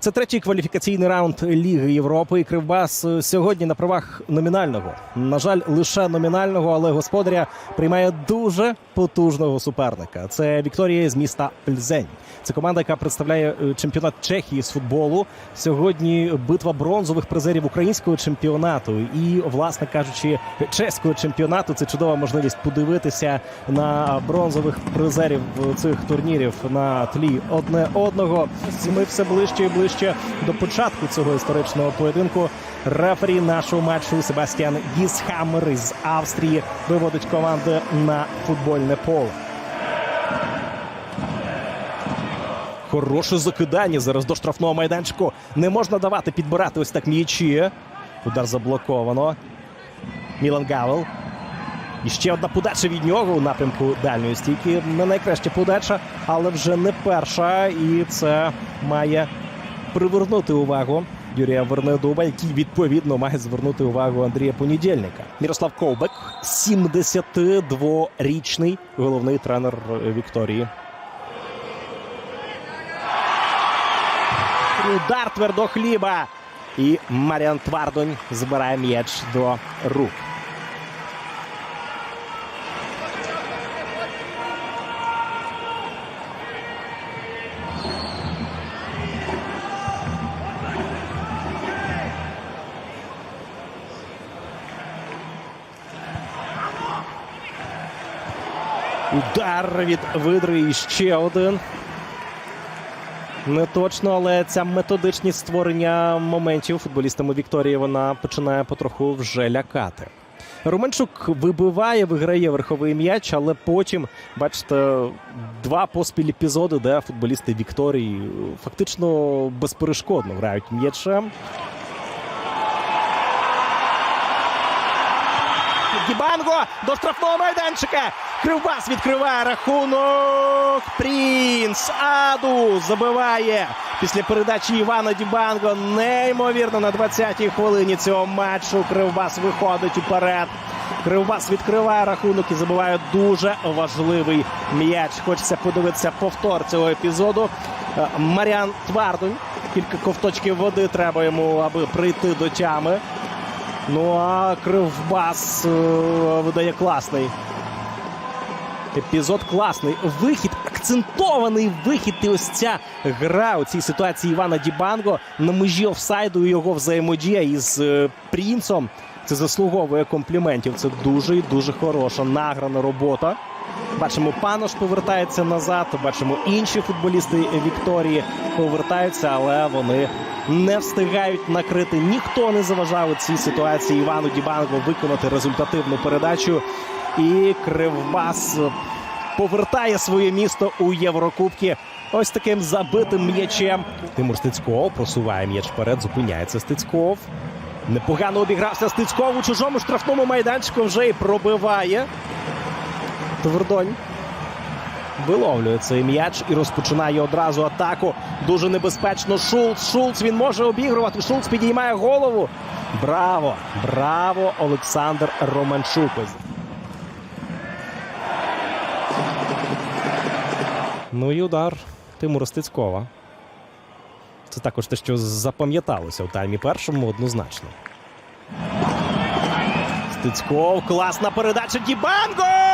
Це третій кваліфікаційний раунд Ліги Європи. І Кривбас е, сьогодні на правах номінального. На жаль, лише номінального, але господаря приймає дуже потужного суперника. Це Вікторія з міста Пльзень. Це команда, яка представляє е, чемпіонат Чехії з футболу. Сьогодні битва бронзових призерів українського чемпіонату і, власне кажучи, чеського чемпіонату. Це чудова можливість подивитися на бронзових призерів цих турнірів на тлі одне одного. Ми все ближче і ближче до початку цього історичного поєдинку. Рефері нашого матчу Себастьян Гісхаммер із Австрії виводить команди на футбольне поле. Хороше закидання зараз до штрафного майданчику. Не можна давати підбирати ось так м'ячі. Удар заблоковано. Мілан Гавел. І ще одна подача від нього у напрямку дальньої стійки. Не найкраща подача, але вже не перша. І це має привернути увагу Юрія Вернедуба, який відповідно має звернути увагу Андрія Понедільника. Мірослав Ковбек, 72-річний головний тренер Вікторії. Удар твердохліба. І Маріан Твардонь збирає м'яч до рук. Удар від видри і ще один. Не точно, але ця методичність створення моментів футболістами Вікторії вона починає потроху вже лякати. Романчук вибиває, виграє верховий м'яч, але потім, бачите, два поспіль епізоди, де футболісти Вікторії фактично безперешкодно грають м'ячем. Дібанго до штрафного майданчика. Кривбас відкриває рахунок. Прінс Аду забиває після передачі Івана Дібанго. Неймовірно на 20-й хвилині цього матчу. Кривбас виходить уперед. Кривбас відкриває рахунок і забиває дуже важливий м'яч. Хочеться подивитися повтор цього епізоду. Е, Маріан Твардунь. Кілька ковточків води треба йому, аби прийти до тями. Ну а Кривбас е, видає класний. Епізод класний. Вихід, акцентований вихід. І ось ця гра у цій ситуації Івана Дібанго на межі офсайду його взаємодія із е, Прінцом. Це заслуговує компліментів. Це дуже і дуже хороша награна робота. Бачимо, панош повертається назад. Бачимо, інші футболісти Вікторії повертаються, але вони не встигають накрити. Ніхто не заважав у цій ситуації Івану Дібанго виконати результативну передачу. І Кривбас повертає своє місто у Єврокубки. Ось таким забитим м'ячем. Тимур Стецьков просуває м'яч вперед. Зупиняється Стецьков. Непогано обігрався Стецьков у чужому штрафному майданчику. Вже і пробиває. Твердонь виловлює цей м'яч і розпочинає одразу атаку. Дуже небезпечно. Шулц. Шулц він може обігрувати. Шулц підіймає голову. Браво! Браво! Олександр Романчук. Ну і удар Тимура Стецькова. Це також те, що запам'яталося у таймі першому однозначно. Стецьков. Класна передача. Дібанго!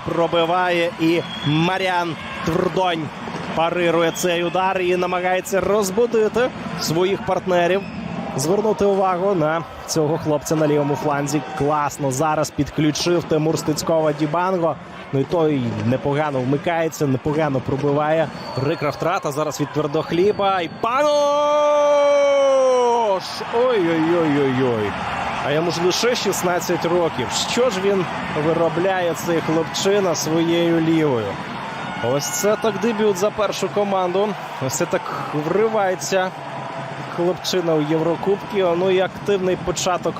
Пробиває і Маріан Твердонь парирує цей удар і намагається розбудити своїх партнерів. Звернути увагу на цього хлопця на лівому фланзі. Класно зараз підключив Тимур Стецькова Дібанго. Ну і той непогано вмикається, непогано пробиває. Прикра втрата зараз від твердохліба. І панош! Ой-ой-ой-ой-ой. А йому ж лише 16 років. Що ж він виробляє цей хлопчина своєю лівою? Ось це так дебют за першу команду. Ось це так вривається хлопчина у Єврокубки. Ну і активний початок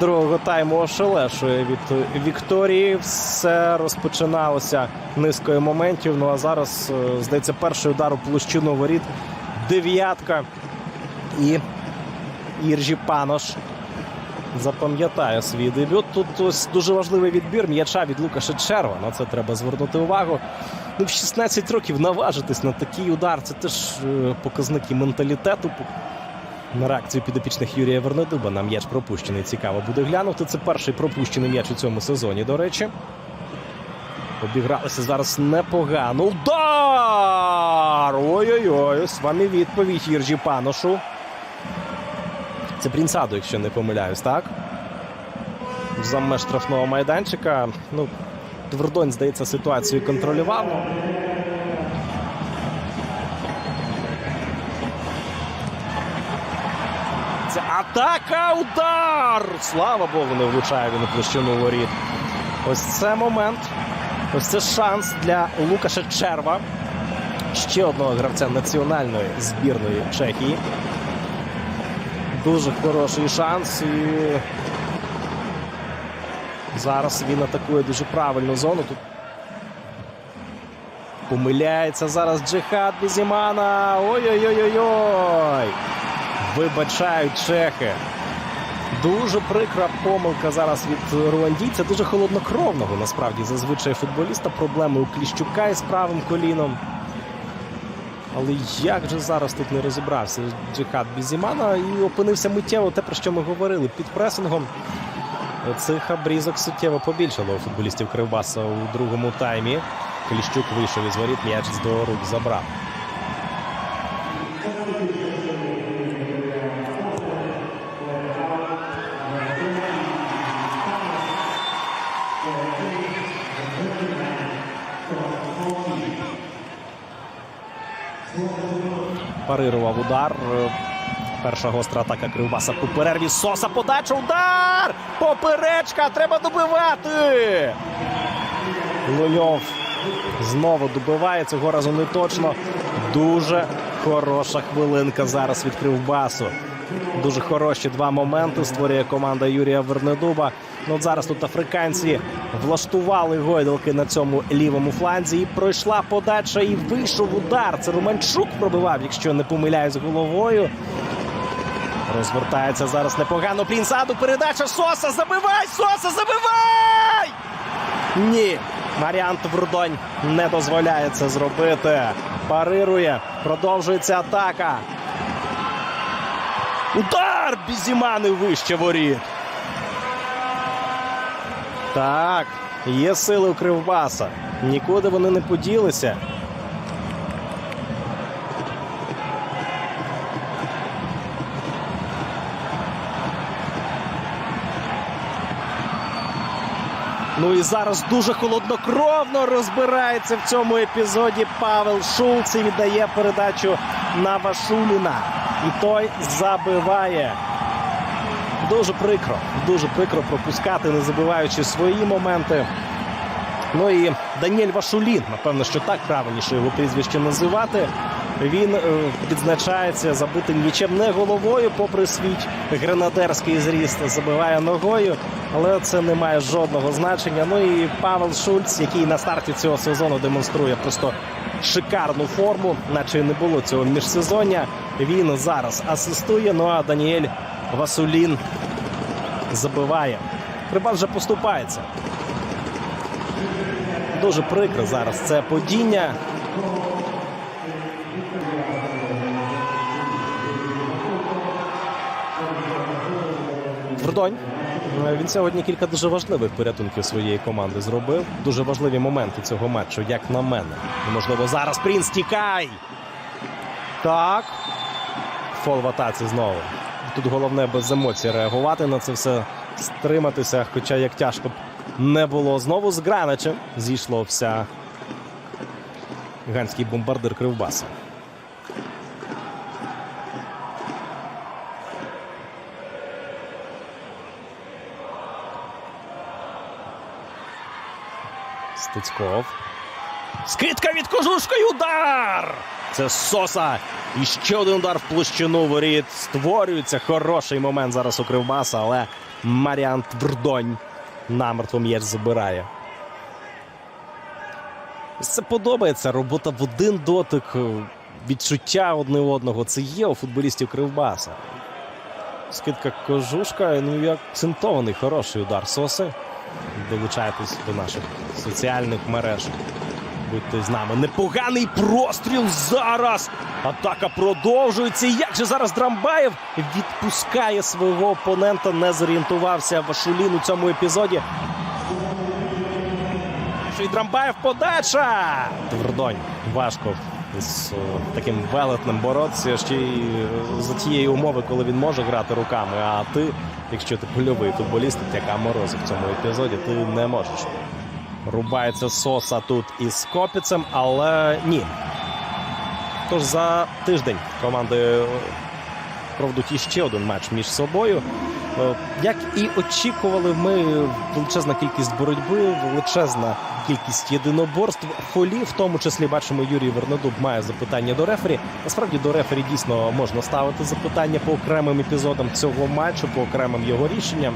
другого тайму ошелешує від Вікторії. Все розпочиналося низкою моментів. Ну а зараз, е, здається, перший удар у площину воріт. Дев'ятка. І Іржі Панош запам'ятає свій дебют. Тут ось дуже важливий відбір м'яча від Лукаша Черва. На це треба звернути увагу. Ну, в 16 років наважитись на такий удар. Це теж е, показники менталітету. На реакцію підопічних Юрія Вернедуба на м'яч пропущений. Цікаво буде глянути. Це перший пропущений м'яч у цьому сезоні, до речі. Обігралися зараз непогано. Удар! Ой-ой-ой, ось вам і відповідь Іржі Паношу. Це Брінсаду, якщо не помиляюсь, так? За меж штрафного майданчика. Ну, Твердонь, здається, ситуацію контролював. Це атака, удар! Слава Богу, не влучає він у площину воріт. Ось це момент. Ось це шанс для Лукаша Черва. Ще одного гравця національної збірної Чехії. Дуже хороший шанс. І зараз він атакує дуже правильну зону. Тут помиляється зараз Джихад Бізімана. Ой-ой-ой-ой-ой! Вибачають чехи. Дуже прикра помилка зараз від руандійця. Дуже холоднокровного насправді зазвичай футболіста. Проблеми у Кліщука із правим коліном. Але як же зараз тут не розібрався Джихад Бізімана і опинився миттєво те, про що ми говорили під пресингом. Цих обрізок суттєво побільшало футболістів Кривбаса у другому таймі. Кліщук вийшов із воріт, м'яч з до рук забрав. Парирував удар. Перша гостра атака Кривбаса по перерві. Соса подача. Удар! Поперечка! Треба добивати! Лойов знову добиває. Цього разу не точно. Дуже хороша хвилинка зараз від Кривбасу. Дуже хороші два моменти створює команда Юрія Вернедуба. Ну, от зараз тут африканці влаштували гойдалки на цьому лівому фланзі. І пройшла подача і вийшов удар. Це Романчук пробивав, якщо не помиляюсь головою. Розвертається зараз непогано. Прінсаду передача Соса. Забивай! Соса, забивай! Ні. Маріант Врудонь не дозволяє це зробити. Парирує. Продовжується атака. Удар! Бізімани вище воріт. Так, є сили у Кривбаса. Нікуди вони не поділися. Ну і зараз дуже холоднокровно розбирається в цьому епізоді Павел Шулц і віддає передачу на Вашуліна. І той забиває. Дуже прикро, дуже прикро пропускати, не забиваючи свої моменти. Ну і Даніель Вашулін, напевно, що так правильніше його прізвище називати. Він е, відзначається забитим м'ячем не головою, попри свій гренадерський зріст, забиває ногою, але це не має жодного значення. Ну і Павел Шульц, який на старті цього сезону демонструє просто шикарну форму, наче й не було цього міжсезоння. Він зараз асистує. Ну а Даніель Васулін забиває. Криба вже поступається. Дуже прикро зараз це падіння. Твердонь. Він сьогодні кілька дуже важливих порятунків своєї команди зробив. Дуже важливі моменти цього матчу, як на мене. Можливо, зараз Прінс тікай. Так. Фол в атаці знову. Тут головне без емоцій реагувати на це все, стриматися. Хоча як тяжко б не було. Знову з Граничем зійшло вся ганський бомбардир Кривбаса. Стецьков. Скидка від кожушка і удар! Це Соса. І ще один удар в площину воріт. Створюється хороший момент зараз у Кривбаса, але Маріант Врдонь намертво м'яч забирає. Це подобається. Робота в один дотик, відчуття одне одного. Це є у футболістів Кривбаса. Скидка кожушка, ну і акцентований хороший удар Соси. Долучайтесь до наших соціальних мереж. Будьте з нами. Непоганий простріл зараз. Атака продовжується. Як же зараз Драмбаєв відпускає свого опонента, не зорієнтувався Вашулін у цьому епізоді. І Драмбаєв подача! Твердонь важко з е, таким велетнем боротися ще й е, за тієї умови, коли він може грати руками. А ти, якщо ти польовий футболіст, яка морозив в цьому епізоді, ти не можеш. Рубається Соса тут із Копіцем, але ні. Тож за тиждень команди е, проведуть іще один матч між собою. Е, Як і очікували, ми величезна кількість боротьби, величезна кількість єдиноборств. Фолі, в тому числі бачимо, Юрій Вернодуб має запитання до рефері. Насправді до рефері дійсно можна ставити запитання по окремим епізодам цього матчу, по окремим його рішенням.